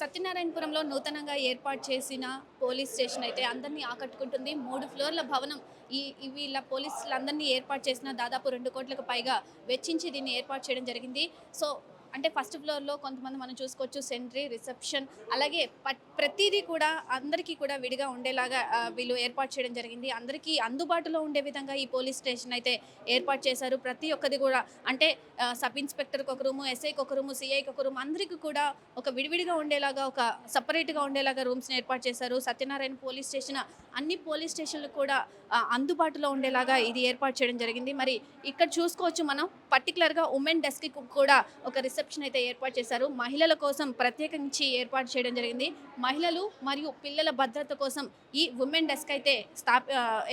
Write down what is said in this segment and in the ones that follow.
సత్యనారాయణపురంలో నూతనంగా ఏర్పాటు చేసిన పోలీస్ స్టేషన్ అయితే అందరినీ ఆకట్టుకుంటుంది. మూడు ఫ్లోర్ల భవనం. ఈ వీళ్ళ పోలీసులందరినీ ఏర్పాటు చేసిన దాదాపు రెండు కోట్లకు పైగా వెచ్చించి దీన్ని ఏర్పాటు చేయడం జరిగింది. సో అంటే ఫస్ట్ ఫ్లోర్లో కొంతమంది మనం చూసుకోవచ్చు సెంట్రీ రిసెప్షన్ అలాగే ప్రతిదీ కూడా అందరికీ కూడా విడిగా ఉండేలాగా వీళ్ళు ఏర్పాటు చేయడం జరిగింది. అందరికీ అందుబాటులో ఉండే విధంగా ఈ పోలీస్ స్టేషన్ అయితే ఏర్పాటు చేశారు. ప్రతి ఒక్కది కూడా అంటే సబ్ ఇన్స్పెక్టర్కి ఒక రూము ఎస్ఐకి ఒక రూము సిఐకి ఒక రూమ్ అందరికీ కూడా ఒక విడివిడిగా ఉండేలాగా ఒక సపరేట్గా ఉండేలాగా రూమ్స్ని ఏర్పాటు చేశారు. సత్యనారాయణ పోలీస్ స్టేషన్ అన్ని పోలీస్ స్టేషన్లు కూడా అందుబాటులో ఉండేలాగా ఇది ఏర్పాటు చేయడం జరిగింది. మరి ఇక్కడ చూసుకోవచ్చు మనం పర్టికులర్గా ఉమెన్ డెస్క్కి కూడా ఒక రిసెప్షన్ అయితే ఏర్పాటు చేశారు. మహిళల కోసం ప్రత్యేకించి ఏర్పాటు చేయడం జరిగింది. మహిళలు మరియు పిల్లల భద్రత కోసం ఈ ఉమెన్ డెస్క్ అయితే స్థాప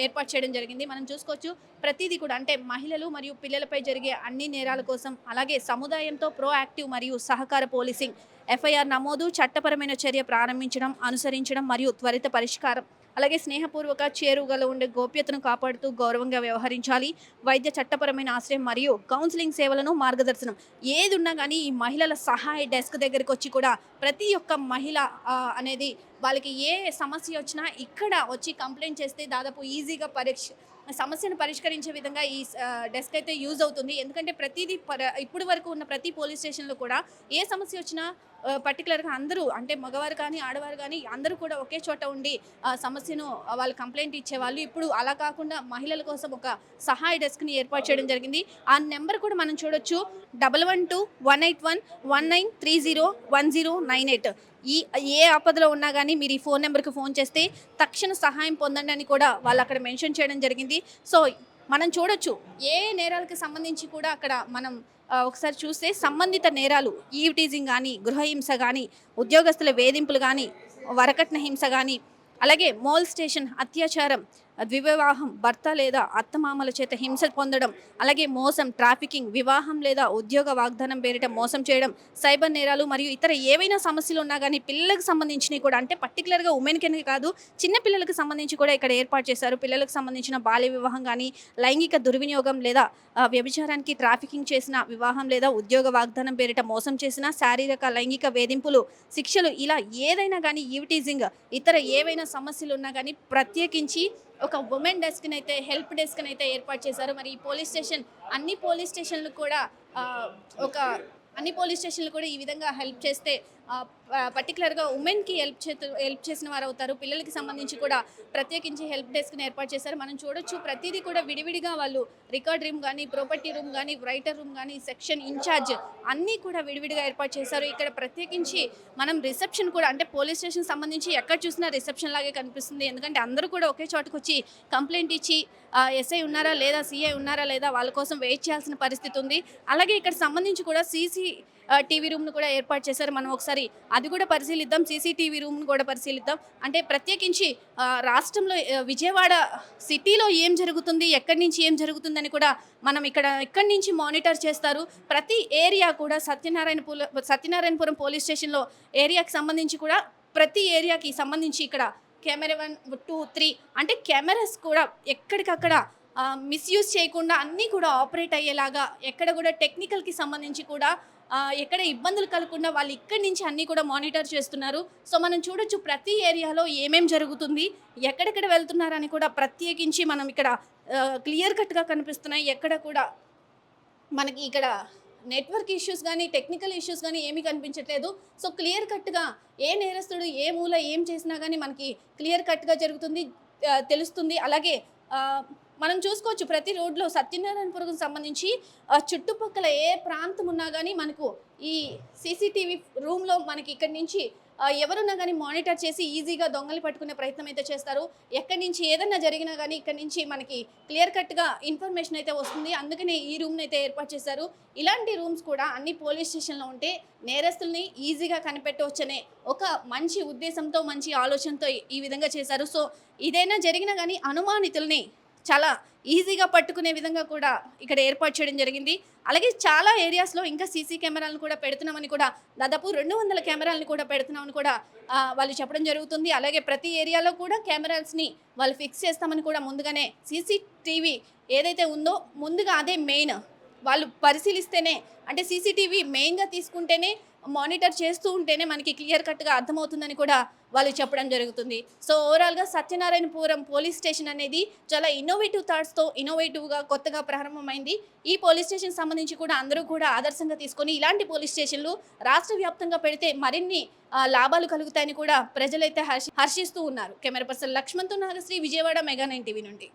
ఏర్పాటు చేయడం జరిగింది. మనం చూసుకోవచ్చు ప్రతిదీ కూడా అంటే మహిళలు మరియు పిల్లలపై జరిగే అన్ని నేరాల కోసం అలాగే సముదాయంతో ప్రోయాక్టివ్ మరియు సహకార పోలీసింగ్ ఎఫ్ఐఆర్ నమోదు చట్టపరమైన చర్య ప్రారంభించడం అనుసరించడం మరియు త్వరిత పరిష్కారం. అలాగే స్నేహపూర్వక చేరువగల ఉండే గోప్యతను కాపాడుతూ గౌరవంగా వ్యవహరించాలి. వైద్య చట్టపరమైన ఆశ్రయం మరియు కౌన్సిలింగ్ సేవలను మార్గదర్శనం. ఏది ఉన్నా కానీ ఈ మహిళల సహాయ డెస్క్ దగ్గరికి వచ్చి కూడా ప్రతి ఒక్క మహిళ అనేది వాళ్ళకి ఏ సమస్య వచ్చినా ఇక్కడ వచ్చి కంప్లైంట్ చేస్తే దాదాపు ఈజీగా పరీక్ష సమస్యను పరిష్కరించే విధంగా ఈ డెస్క్ అయితే యూజ్ అవుతుంది. ఎందుకంటే ప్రతిదీ పర ఇప్పుడు వరకు ఉన్న ప్రతి పోలీస్ స్టేషన్లో కూడా ఏ సమస్య వచ్చినా పర్టికులర్గా అందరూ అంటే మగవారు కానీ ఆడవారు కానీ అందరూ కూడా ఒకే చోట ఉండి ఆ సమస్యను వాళ్ళు కంప్లైంట్ ఇచ్చేవాళ్ళు. ఇప్పుడు అలా కాకుండా మహిళల కోసం ఒక సహాయ డెస్క్ని ఏర్పాటు చేయడం జరిగింది. ఆ నెంబర్ కూడా మనం చూడొచ్చు. Double one two one eight one one nine three zero one zero nine eight. ఈ ఏ ఆపదలో ఉన్నా కానీ మీరు ఈ ఫోన్ నెంబర్కి ఫోన్ చేస్తే తక్షణ సహాయం పొందండి అని కూడా వాళ్ళు అక్కడ మెన్షన్ చేయడం జరిగింది. సో మనం చూడొచ్చు. ఏ నేరాలకు సంబంధించి కూడా అక్కడ మనం ఒకసారి చూస్తే సంబంధిత నేరాలు ఈవిటీజింగ్ కానీ గృహహింస కానీ ఉద్యోగస్తుల వేధింపులు కానీ వరకట్న హింస కానీ అలాగే మోల్ స్టేషన్ అత్యాచారం ద్వివివాహం భర్త లేదా అత్తమామల చేత హింస పొందడం అలాగే మోసం ట్రాఫికింగ్ వివాహం లేదా ఉద్యోగ వాగ్దానం పేరిట మోసం చేయడం సైబర్ నేరాలు మరియు ఇతర ఏవైనా సమస్యలు ఉన్నా కానీ పిల్లలకు సంబంధించినవి కూడా అంటే పర్టికులర్గా ఉమెన్కి కాదు చిన్న పిల్లలకు సంబంధించి కూడా ఇక్కడ ఏర్పాటు చేశారు. పిల్లలకు సంబంధించిన బాల్య వివాహం కానీ లైంగిక దుర్వినియోగం లేదా వ్యభిచారానికి ట్రాఫికింగ్ చేసిన వివాహం లేదా ఉద్యోగ వాగ్దానం పేరిట మోసం చేసిన శారీరక లైంగిక వేధింపులు శిక్షలు ఇలా ఏదైనా కానీ ఈవిటీజింగ్ ఇతర ఏవైనా సమస్యలు ఉన్నా కానీ ప్రత్యేకించి ఒక ఉమెన్ డెస్క్ని అయితే హెల్ప్ డెస్క్ని అయితే ఏర్పాటు చేశారు. మరి ఈ పోలీస్ స్టేషన్ అన్ని పోలీస్ స్టేషన్లు కూడా ఒక అన్ని పోలీస్ స్టేషన్లు కూడా ఈ విధంగా హెల్ప్ చేస్తే పర్టికులర్గా ఉమెన్కి హెల్ప్ చే హెల్ప్ చేసిన వారు అవుతారు. పిల్లలకి సంబంధించి కూడా ప్రత్యేకించి హెల్ప్ డెస్క్ని ఏర్పాటు చేశారు. మనం చూడొచ్చు ప్రతిదీ కూడా విడివిడిగా వాళ్ళు రికార్డ్ రూమ్ కానీ ప్రాపర్టీ రూమ్ కానీ రైటర్ రూమ్ కానీ సెక్షన్ ఇన్ఛార్జ్ అన్నీ కూడా విడివిడిగా ఏర్పాటు చేశారు. ఇక్కడ ప్రత్యేకించి మనం రిసెప్షన్ కూడా అంటే పోలీస్ స్టేషన్ సంబంధించి ఎక్కడ చూసినా రిసెప్షన్ లాగే కనిపిస్తుంది. ఎందుకంటే అందరూ కూడా ఒకే చోటుకు వచ్చి కంప్లైంట్ ఇచ్చి ఎస్ఐ ఉన్నారా లేదా సిఐ ఉన్నారా లేదా వాళ్ళ కోసం వెయిట్ చేయాల్సిన పరిస్థితి ఉంది. అలాగే ఇక్కడ సంబంధించి కూడా సీసీ టీవీ రూమ్ను కూడా ఏర్పాటు చేశారు. మనం ఒకసారి అది కూడా పరిశీలిద్దాం. సీసీటీవీ రూమ్ని కూడా పరిశీలిద్దాం. అంటే ప్రత్యేకించి రాష్ట్రంలో విజయవాడ సిటీలో ఏం జరుగుతుంది ఎక్కడి నుంచి ఏం జరుగుతుందని కూడా మనం ఇక్కడ ఎక్కడి నుంచి మానిటర్ చేస్తారు. ప్రతి ఏరియా కూడా సత్యనారాయణపుర సత్యనారాయణపురం పోలీస్ స్టేషన్లో ఏరియాకి సంబంధించి కూడా ప్రతి ఏరియాకి సంబంధించి ఇక్కడ కెమెరా వన్ టూ త్రీ అంటే కెమెరాస్ కూడా ఎక్కడికక్కడ మిస్యూజ్ చేయకుండా అన్నీ కూడా ఆపరేట్ అయ్యేలాగా ఎక్కడ కూడా టెక్నికల్కి సంబంధించి కూడా ఎక్కడ ఇబ్బందులు కలగకుండా వాళ్ళు ఇక్కడి నుంచి అన్నీ కూడా మానిటర్ చేస్తున్నారు. సో మనం చూడొచ్చు ప్రతి ఏరియాలో ఏమేం జరుగుతుంది ఎక్కడెక్కడ వెళ్తున్నారని కూడా ప్రత్యేకించి మనం ఇక్కడ క్లియర్ కట్గా కనిపిస్తున్నాయి. ఎక్కడ కూడా మనకి ఇక్కడ నెట్వర్క్ ఇష్యూస్ కానీ టెక్నికల్ ఇష్యూస్ కానీ ఏమీ కనిపించట్లేదు. సో క్లియర్ కట్గా ఏ నేరస్తుడు ఏ మూల ఏం చేసినా కానీ మనకి క్లియర్ కట్గా జరుగుతుంది తెలుస్తుంది. అలాగే మనం చూసుకోవచ్చు ప్రతి రోడ్లో సత్యనారాయణపురం సంబంధించి చుట్టుపక్కల ఏ ప్రాంతం ఉన్నా కానీ మనకు ఈ సీసీటీవీ రూమ్లో మనకి ఇక్కడి నుంచి ఎవరున్నా కానీ మానిటర్ చేసి ఈజీగా దొంగలు పట్టుకునే ప్రయత్నం అయితే చేస్తారు. ఎక్కడి నుంచి ఏదన్నా జరిగినా కానీ ఇక్కడి నుంచి మనకి క్లియర్ కట్గా ఇన్ఫర్మేషన్ అయితే వస్తుంది. అందుకనే ఈ రూమ్ని అయితే ఏర్పాటు చేశారు. ఇలాంటి రూమ్స్ కూడా అన్ని పోలీస్ స్టేషన్లో ఉంటే నేరస్తుల్ని ఈజీగా కనిపెట్టవచ్చనే ఒక మంచి ఉద్దేశంతో మంచి ఆలోచనతో ఈ- ఈ విధంగా చేశారు. సో ఇదైనా జరిగినా కానీ అనుమానితుల్ని చాలా ఈజీగా పట్టుకునే విధంగా కూడా ఇక్కడ ఏర్పాటు చేయడం జరిగింది. అలాగే చాలా ఏరియాస్లో ఇంకా సీసీ కెమెరాలను కూడా పెడుతున్నామని కూడా దాదాపు రెండు వందల కెమెరాలను కూడా పెడుతున్నామని కూడా వాళ్ళు చెప్పడం జరుగుతుంది. అలాగే ప్రతి ఏరియాలో కూడా కెమెరాస్ని వాళ్ళు ఫిక్స్ చేస్తామని కూడా ముందుగానే సీసీటీవీ ఏదైతే ఉందో ముందుగా అదే మెయిన్ వాళ్ళు పరిశీలిస్తేనే అంటే సీసీటీవీ మెయిన్గా తీసుకుంటేనే మానిటర్ చేస్తూ ఉంటేనే మనకి క్లియర్ కట్గా అర్థమవుతుందని కూడా వాళ్ళు చెప్పడం జరుగుతుంది. సో ఓవరాల్గా సత్యనారాయణపురం పోలీస్ స్టేషన్ అనేది చాలా ఇన్నోవేటివ్ థాట్స్తో ఇన్నోవేటివ్గా కొత్తగా ప్రారంభమైంది. ఈ పోలీస్ స్టేషన్ సంబంధించి కూడా అందరూ కూడా ఆదర్శంగా తీసుకొని ఇలాంటి పోలీస్ స్టేషన్లు రాష్ట్ర వ్యాప్తంగా పెడితే మరిన్ని లాభాలు కలుగుతాయని కూడా ప్రజలైతే హర్షి హర్షిస్తూ ఉన్నారు. Camera person లక్ష్మణ్తో Nagasri Vijayawada mega nine TV నుండి.